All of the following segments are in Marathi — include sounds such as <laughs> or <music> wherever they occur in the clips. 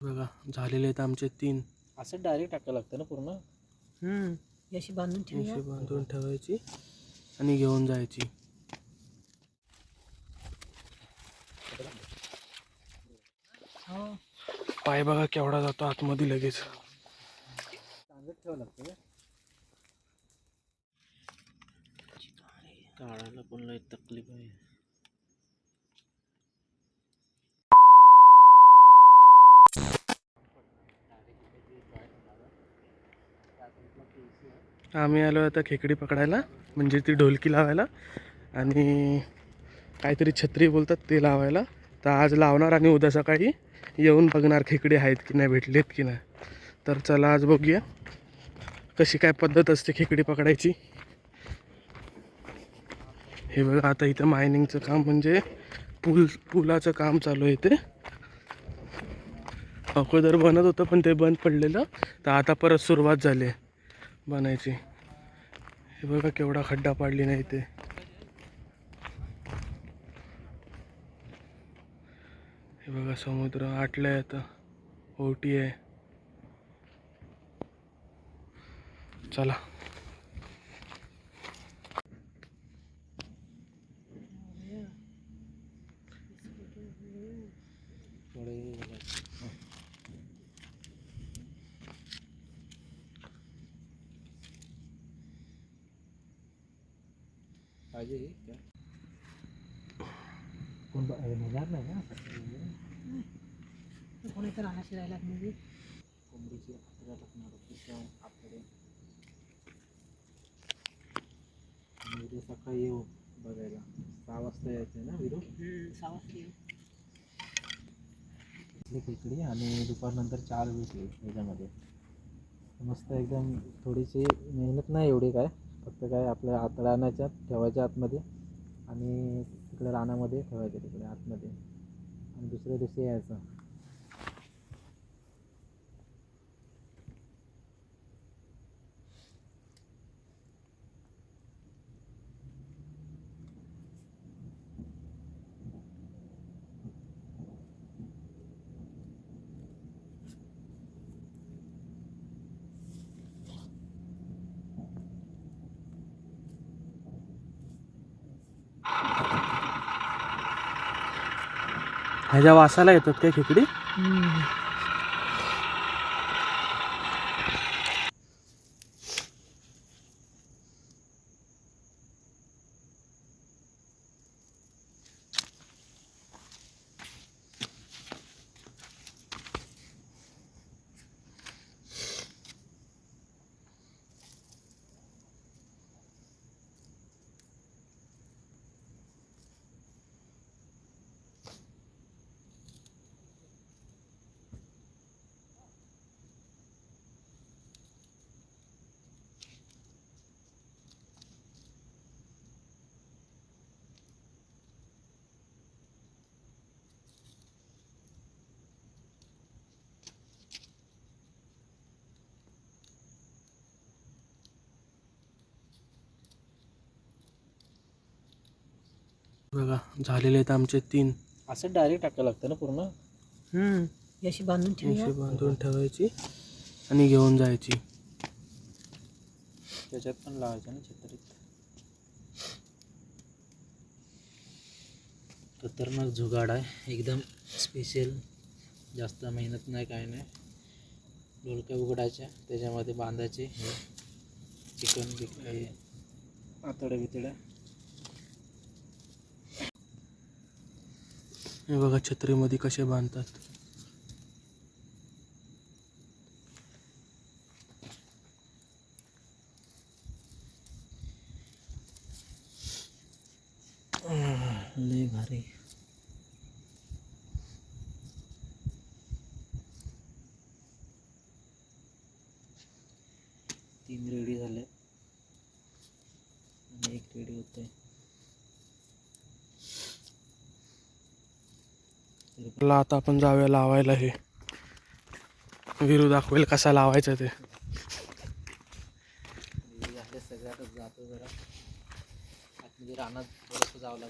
बघा झालेले आहेत आमचे तीन. असं डायरेक्ट टाकायला लागतं ना पूर्ण? हम्म. अशी बांधून ठेवूया. अशी बांधून ठेवायची आणि घेऊन जायची. हो पाय बघा केवढा जातो आतमध्ये लगेच. सांगत ठेवावं लागतं काढायला पण लय तकलीफ आहे. आम्ही आलो आता खेकडी पकडायला म्हणजे ती ढोलकी लावायला आणि काहीतरी छत्री बोलतात ते लावायला. तर आज लावणार आणि उद्या सकाळी. येऊन बघणार खेकडे आहेत की नाही भेटलेत की नाही. तर चला आज बघूया कशी काय पद्धत असते खेकडी पकडायची. हे बघा आता इथं मायनिंगचं काम म्हणजे पूल पुलाचं काम चालू आहे ते अगोदर बनत होतं पण ते बंद पडलेलं. तर आता परत सुरुवात झाली आहे. बनायची. हे बघा केवढा खड्डा पाडली नाही ते हे बघा समुद्र आटलाय आता. ओटी आहे. चला. पाहिजे कोण हे नेणार नाही ना? कोणी तर राहणार शिरायला म्हणजे कोंबडीची आपल्याला आपल्याकडे. उद्या सकाळी येऊ बघायला. सहा वाजता यायचं ना विरू खेकडी आणि दुपारनंतर चार भेटली याच्यामध्ये. मस्त एकदम थोडीशी मेहनत नाही एवढी काय. फक्त काय आपल्या आत रानाच्या ठेवायच्या आतमध्ये आणि तिकडे रानामध्ये ठेवायचं तिकडे आतमध्ये. आणि दुसऱ्या दिवशी यायचं. ह्याच्या वासाला येतात काय खेकडी? बघा झालेले आहेत आमचे तीन. असं डायरेक्ट टाकायला लागतं ना पूर्ण? हम्म अशी बांधून ठेवूया. अशी बांधून ठेवायची आणि घेऊन जायची. त्याच्यात पण लावायचं ना छत्रीत खतरनाक जुगाड आहे. एकदम स्पेशल जास्त मेहनत नाही काय नाही. डोलक्या उघडायच्या. त्याच्यामध्ये बांधायचे. हे चिकन बिक हे आतड्या बितड्या हे बघा छत्रीमध्ये कसे बांधतात. लय भारी. त्याला आता आपण जाऊया लावायला हे विरू दाखवेल कसा लावायचं ते. जरा रानात जावं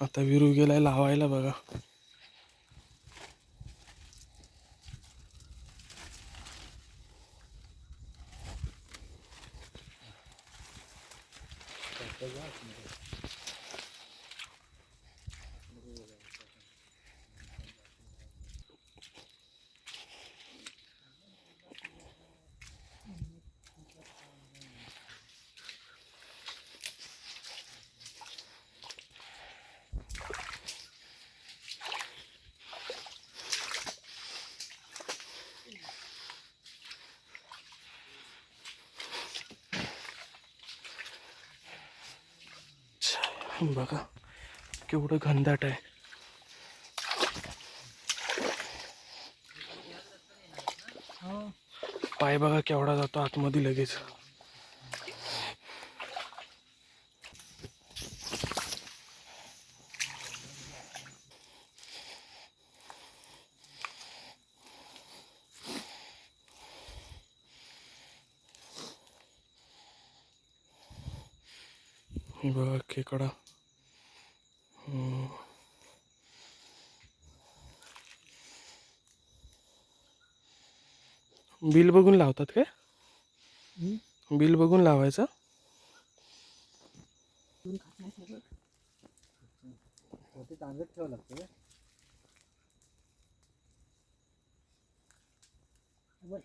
आता विरू गेलाय लावायला बघा. пояснювати बघा. केवढं घनदाट आहे. पाय बघा केवढा जातो आतमध्ये लगेच. बघा खेकडा. बिल बघून लावतात काय? बिल बघून लावायचं.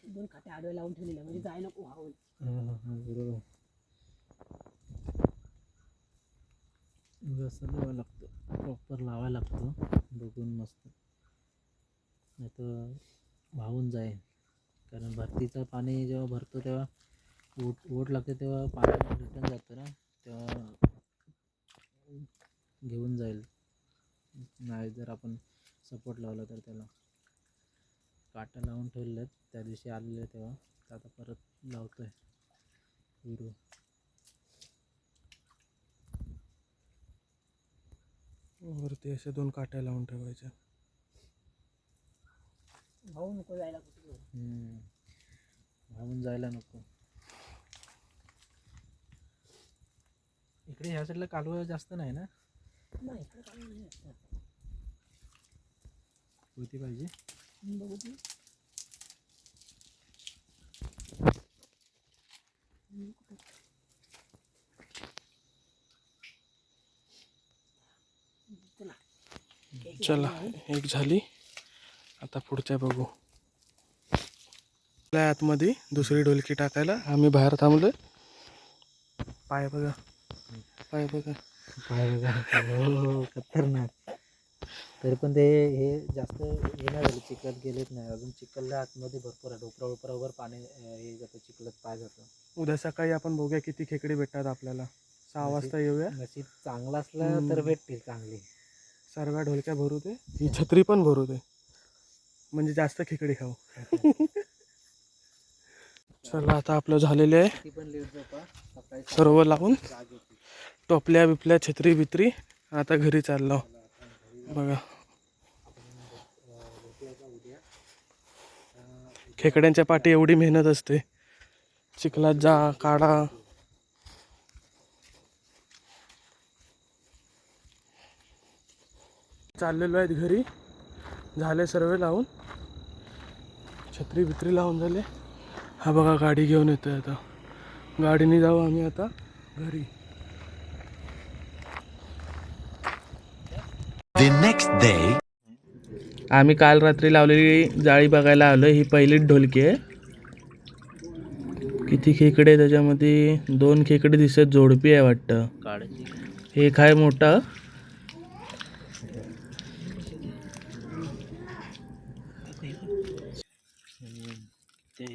दोन खाते आडवे लावून ठेवलेले म्हणजे जाय नको व्हावं बरोबर. व्यवस्थित लावावं लागतं प्रॉपर लावायला लागतं बघून मस्त. नाही तर वाहून जाईल. कारण भरतीचं पाणी जेव्हा भरतो तेव्हा ओट ओट लागते तेव्हा पाणी रिटर्न जातं ना तेव्हा घेऊन जाईल. नाही जर आपण सपोर्ट लावला तर त्याला. काटा लावून ठेवले आहेत त्या दिवशी आलेले तेव्हा. तर आता परत लावतो आहे हिरो वरती असे दोन काट्या लावून ठेवायच्या. भाऊ नको जायला कुठे हम्म. जायला नको. इकडे ह्या साईडला कालवा जास्त नाही ना? नाही इकडे काही नाही असं. होती पाहिजे? बघू चला एक झाली. आता पुढच्या बघू. आपल्या आतमध्ये दुसरी ढोलकी टाकायला आम्ही बाहेर थांबलोय. पाय बघा. पाय बघा. काय बघा. हो खतरनाक. तरी पण ते हे जास्त हे नाही झालं चिखलात गेलेच नाही. अजून चिखलला आतमध्ये भरपूर आहे. डोपरा डोपरावर पाणी हे जातं चिखलात पाय जातं. उद्या सकाळी आपण बघूया किती खेकडे भेटतात आपल्याला. सहा वाजता येऊया. नशीब चांगला असला. तर भेटतील चांगली. सर्व ढोलक्या भरू दे. ही छत्री पण भरू दे. म्हणजे जास्त खेकडे खाऊ. <laughs> चला आता आपलं झालेले आहे. सर्व लावून. टोपल्या बिपल्या छत्री बित्री. आता घरी चाललो. बघा. खेकड्यांच्या पाठी एवढी मेहनत असते. चिखलात जा काढा. चाललेलो आहेत घरी. झाले सर्व लावून. छत्री बित्री लावून झाले. हा बघा गाडी घेऊन येतोय आता. गाडीने जाऊ आम्ही आता घरी. The next day. आम्ही काल रात्री लावलेली जाळी बघायला आलो ही पहिलीच ढोलकी आहे. किती खेकडे आहे त्याच्यामध्ये? दोन खेकडे दिसत जोडपी आहे वाटतं. एक आहे मोठा ते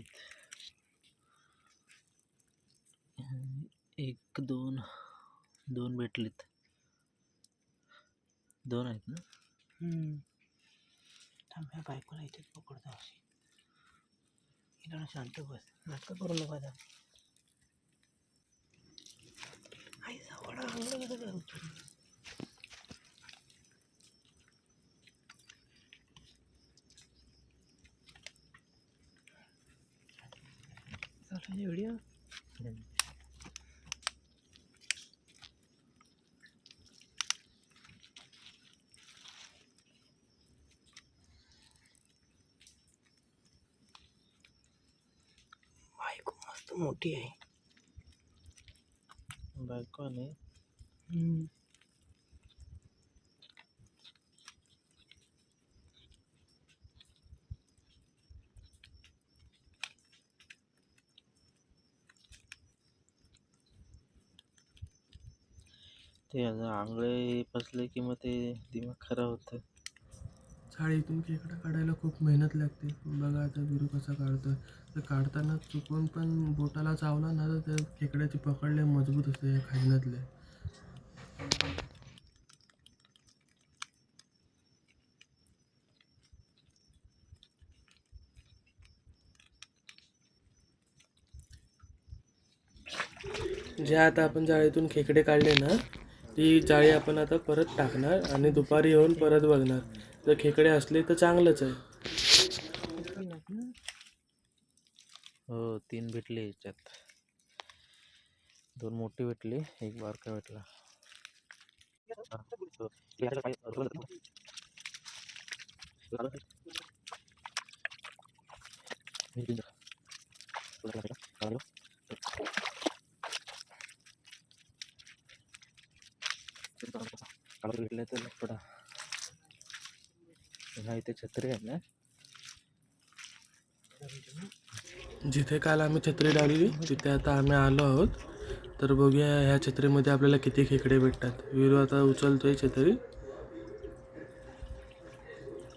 एक दोन दोन भेटलेत. दोन आहेत ना? थांब्या बायकोला इथेच पकडतो अशी हिला शांत बस. नाटकं करू नको आता. आई सावडा अंगडं कसं काय होतं? चालायची व्हिडिओ मस्त मोठी आहे. बायको आणि हम्म. ते आंगळे फसले की मग ते दिमाग खराब होतं. इथून खेकडा काढायला खूप मेहनत लागते. बघा आता विरू कसा काढतो तर काढताना चुकून पण बोटाला चावला ना तर त्या खेकड्याची पकडले मजबूत असते या खाजण्यातले जे आता आपण जाळीतून खेकडे काढले ना ती जाळी आपण आता परत टाकणार आणि दुपारी येऊन परत बघणार. जर खेकडे असले तर चांगलंच आहे. हो तीन भेटले याच्यात. दोन मोठी भेटले एक बारका भेटला. भेटले तर लपडा हा इथे छत्री आहे ना? जिथे काल आम्ही छत्री डाळली तिथे आता आम्ही आलो आहोत. तर बघूया ह्या छत्रीमध्ये आपल्याला किती खेकडे भेटतात. विरू आता उचलतोय छत्री.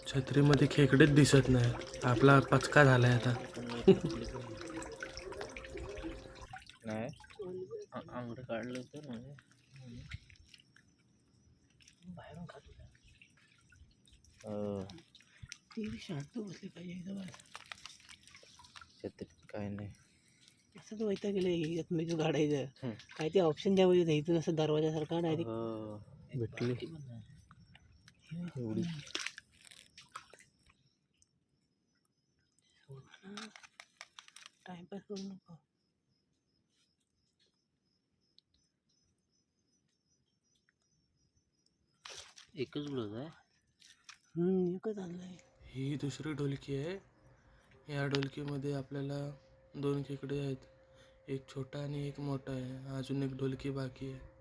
छत्रीमध्ये खेकडेच दिसत नाही आपला पचका झालाय आता. नाही? आंगड काढलं होतं म्हणजे बाहेरून खात होता अं, ती शांत बसली पाहिजे एकदम छत्रीत काय नाही. असं तर वैता गेलं यात मी तू काढायचं. हम्म. काय ते ऑप्शन द्यावं इथं इथून असं दरवाजासारखा डायरेक्ट हो, भेटली. एवढी. टाइमपास करू नको. एकच ग्लोज आहे. हम्म एकच आणलंय. ही दुसरी ढोलकी आहे. या ढोलकीमध्ये आपल्याला दोन खेकडे आहेत. एक छोटा आणि एक मोठा आहे. अजून एक ढोलकी बाकी आहे.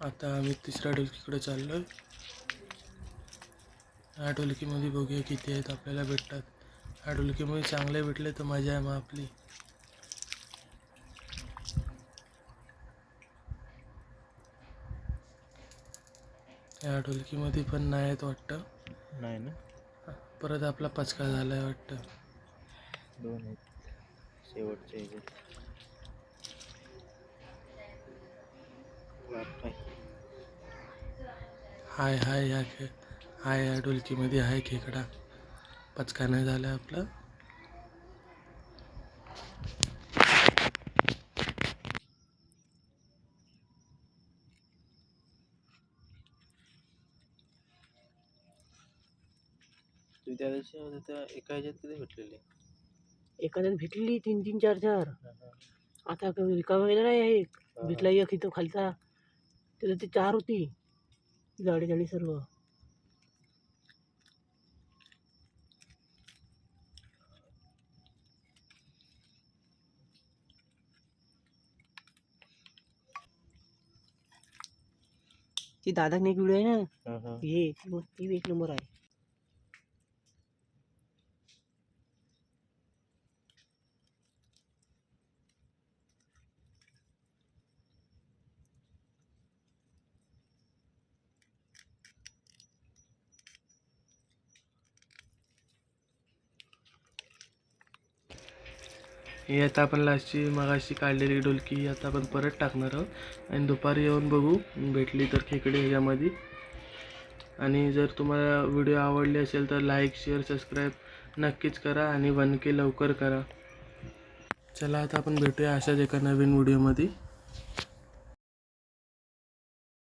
आता आम्ही तिसऱ्या ढोलकीकडे चाललो आहे ह्या ढोलकीमध्ये बघूया किती आहेत आपल्याला भेटतात. ह्या ढोलकीमध्ये चांगले भेटले तर मजा आहे मग आपली. ह्या ढोलकीमध्ये पण नाही आहेत वाटतं. नाही ना? परत आपला पचका झाला आहे वाटतं. दोन आहेत. शेवटचे. हाय हाय ह्या खे हाय या ढोलकीमध्ये आहे खेकडा. पचका नाही झाला आपला. त्या दिवशी होते त्या एका ह्याच्यात किती भेटलेले? एखाद्याने भेटलेली तीन तीन चार चार. आता क- रिकामा गेला नाही आहे एक भेटला एक इथं खालचा. त्याचं ते चार होती. जाडी जाडी सर्व. ती दादाने एक व्हिडिओ आहे ना? हा, ती मग ती बी एक नंबर आहे. ही आता आपण लास्टची मगाशी काढलेली ढोलकी आता आपण परत टाकणार आहोत. आणि दुपारी येऊन बघू भेटली तर खेकडे ह्याच्यामध्ये. आणि जर तुम्हाला व्हिडिओ आवडले असेल तर लाईक शेअर सबस्क्राईब नक्कीच करा आणि बनके लवकर करा. चला आता आपण भेटूया अशाच एका नवीन व्हिडिओमध्ये.